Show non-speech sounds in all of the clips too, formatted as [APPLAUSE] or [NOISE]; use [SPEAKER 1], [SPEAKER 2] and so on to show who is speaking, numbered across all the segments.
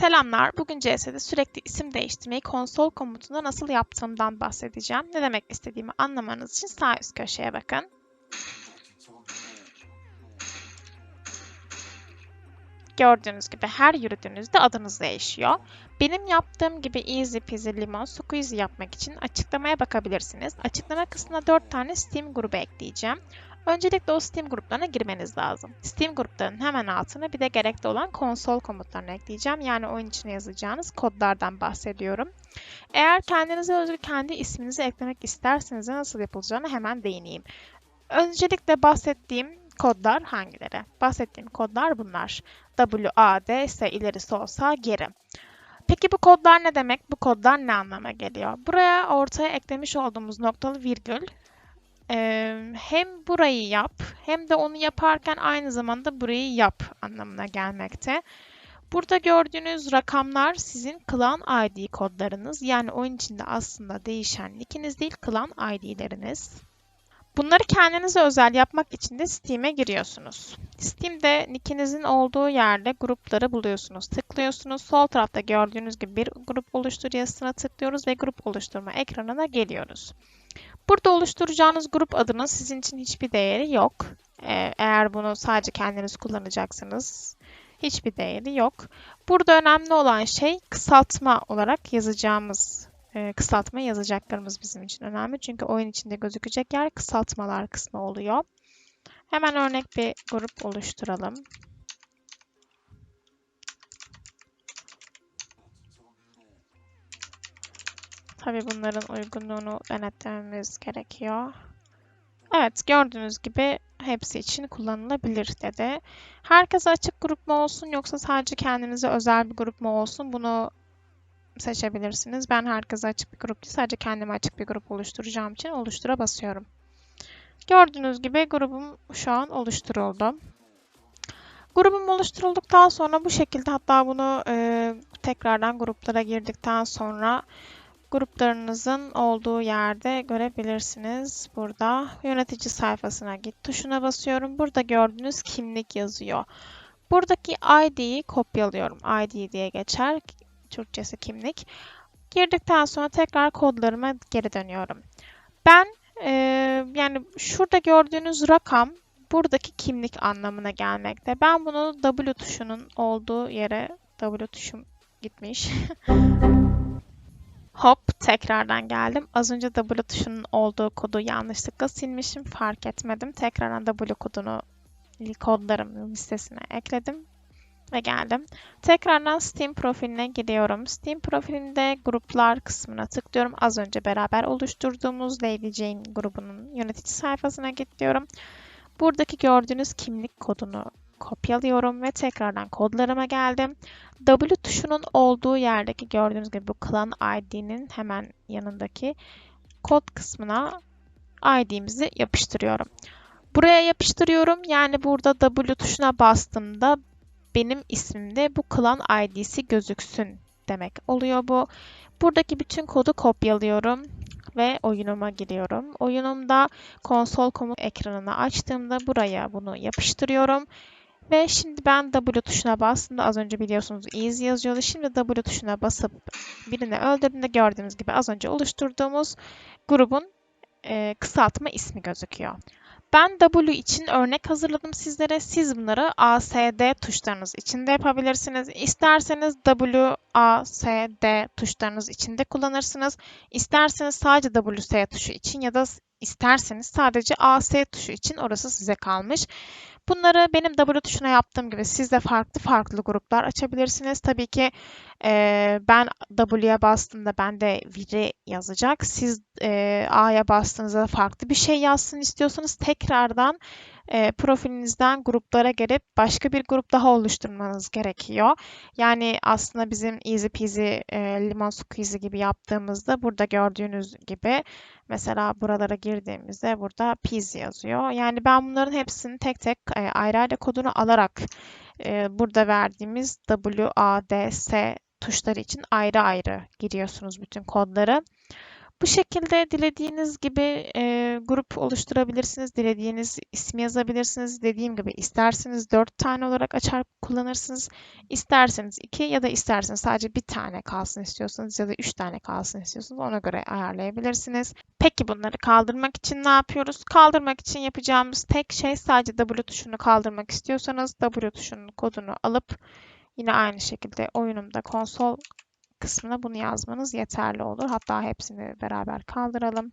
[SPEAKER 1] Selamlar. Bugün CS'de sürekli isim değiştirmeyi konsol komutunda nasıl yaptığımdan bahsedeceğim. Ne demek istediğimi anlamanız için sağ üst köşeye bakın. Gördüğünüz gibi her yürüdüğünüzde adınız değişiyor. Benim yaptığım gibi easy peasy limon squeezy yapmak için açıklamaya bakabilirsiniz. Açıklama kısmına 4 tane Steam grubu ekleyeceğim. Öncelikle o Steam gruplarına girmeniz lazım. Steam gruplarının hemen altına bir de gerekli olan konsol komutlarını ekleyeceğim. Yani oyun içine yazacağınız kodlardan bahsediyorum. Eğer kendinize özgü kendi isminizi eklemek isterseniz nasıl yapılacağını hemen değineyim. Öncelikle bahsettiğim kodlar hangileri? Bahsettiğim kodlar bunlar. W, A, D ise ilerisi olsa geri. Peki bu kodlar ne demek? Bu kodlar ne anlama geliyor? Buraya ortaya eklemiş olduğumuz noktalı virgül ee, hem burayı yap hem de onu yaparken aynı zamanda burayı yap anlamına gelmekte. Burada gördüğünüz rakamlar sizin klan ID kodlarınız. Yani oyun içinde aslında değişen nickiniz değil klan ID'leriniz. Bunları kendinize özel yapmak için de Steam'e giriyorsunuz. Steam'de nickinizin olduğu yerde grupları buluyorsunuz. Tıklıyorsunuz. Sol tarafta gördüğünüz gibi bir grup oluştur yazısına tıklıyoruz ve grup oluşturma ekranına geliyoruz. Burada oluşturacağınız grup adının sizin için hiçbir değeri yok. Ee, eğer bunu sadece kendiniz kullanacaksınız hiçbir değeri yok. Burada önemli olan şey kısaltma olarak yazacağımız e, kısaltma yazacaklarımız bizim için önemli. Çünkü oyun içinde gözükecek yer kısaltmalar kısmı oluyor. Hemen örnek bir grup oluşturalım. Tabii bunların uygunluğunu denetlememiz gerekiyor. Evet gördüğünüz gibi hepsi için kullanılabilir dedi. Herkese açık grup mu olsun yoksa sadece kendinize özel bir grup mu olsun bunu seçebilirsiniz. Ben herkese açık bir grup değil sadece kendime açık bir grup oluşturacağım için oluştura basıyorum. Gördüğünüz gibi grubum şu an oluşturuldu. Grubum oluşturulduktan sonra bu şekilde hatta bunu e, tekrardan gruplara girdikten sonra gruplarınızın olduğu yerde görebilirsiniz. Burada yönetici sayfasına git tuşuna basıyorum. Burada gördüğünüz kimlik yazıyor. Buradaki ID'yi kopyalıyorum. ID diye geçer. Türkçesi kimlik. Girdikten sonra tekrar kodlarıma geri dönüyorum. Ben e, yani şurada gördüğünüz rakam buradaki kimlik anlamına gelmekte. Ben bunu W tuşunun olduğu yere W tuşum gitmiş. [LAUGHS] Hop tekrardan geldim. Az önce W tuşunun olduğu kodu yanlışlıkla silmişim. Fark etmedim. Tekrardan W kodunu kodlarım listesine ekledim ve geldim. Tekrardan Steam profiline gidiyorum. Steam profilinde gruplar kısmına tıklıyorum. Az önce beraber oluşturduğumuz Lady Jane grubunun yönetici sayfasına gidiyorum. Buradaki gördüğünüz kimlik kodunu kopyalıyorum ve tekrardan kodlarıma geldim. W tuşunun olduğu yerdeki gördüğünüz gibi bu clan ID'nin hemen yanındaki kod kısmına ID'mizi yapıştırıyorum. Buraya yapıştırıyorum. Yani burada W tuşuna bastığımda benim ismimde bu clan ID'si gözüksün demek oluyor bu. Buradaki bütün kodu kopyalıyorum ve oyunuma giriyorum. Oyunumda konsol komut ekranını açtığımda buraya bunu yapıştırıyorum. Ve şimdi ben W tuşuna bastığımda az önce biliyorsunuz easy yazıyordu. Şimdi W tuşuna basıp birini öldürdüğümde gördüğünüz gibi az önce oluşturduğumuz grubun e, kısaltma ismi gözüküyor. Ben W için örnek hazırladım sizlere. Siz bunları A, S, D tuşlarınız içinde yapabilirsiniz. İsterseniz W, A, S, D tuşlarınız içinde kullanırsınız. İsterseniz sadece W, S tuşu için ya da isterseniz sadece A, S tuşu için orası size kalmış. Bunları benim W tuşuna yaptığım gibi siz de farklı farklı gruplar açabilirsiniz. Tabii ki e, ben W'ye bastığımda bende viri yazacak. Siz e, A'ya bastığınızda farklı bir şey yazsın istiyorsanız tekrardan e, profilinizden gruplara gelip başka bir grup daha oluşturmanız gerekiyor. Yani aslında bizim easy peasy e, limon squeezy gibi yaptığımızda burada gördüğünüz gibi mesela buralara girdiğimizde burada peasy yazıyor. Yani ben bunların hepsini tek tek e, ayrı ayrı kodunu alarak e, burada verdiğimiz W, A, D, S tuşları için ayrı ayrı giriyorsunuz bütün kodları. Bu şekilde dilediğiniz gibi e, grup oluşturabilirsiniz. Dilediğiniz ismi yazabilirsiniz. Dediğim gibi isterseniz 4 tane olarak açar kullanırsınız. İsterseniz 2 ya da isterseniz sadece bir tane kalsın istiyorsanız ya da 3 tane kalsın istiyorsanız ona göre ayarlayabilirsiniz. Peki bunları kaldırmak için ne yapıyoruz? Kaldırmak için yapacağımız tek şey sadece W tuşunu kaldırmak istiyorsanız W tuşunun kodunu alıp yine aynı şekilde oyunumda konsol kısmına bunu yazmanız yeterli olur. Hatta hepsini beraber kaldıralım.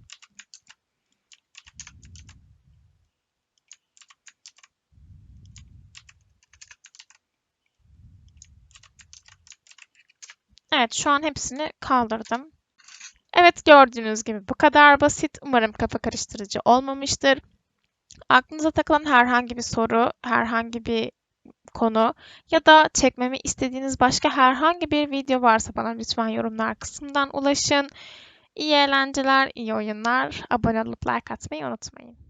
[SPEAKER 1] Evet, şu an hepsini kaldırdım. Evet, gördüğünüz gibi bu kadar basit. Umarım kafa karıştırıcı olmamıştır. Aklınıza takılan herhangi bir soru, herhangi bir konu ya da çekmemi istediğiniz başka herhangi bir video varsa bana lütfen yorumlar kısmından ulaşın. İyi eğlenceler, iyi oyunlar. Abone olup like atmayı unutmayın.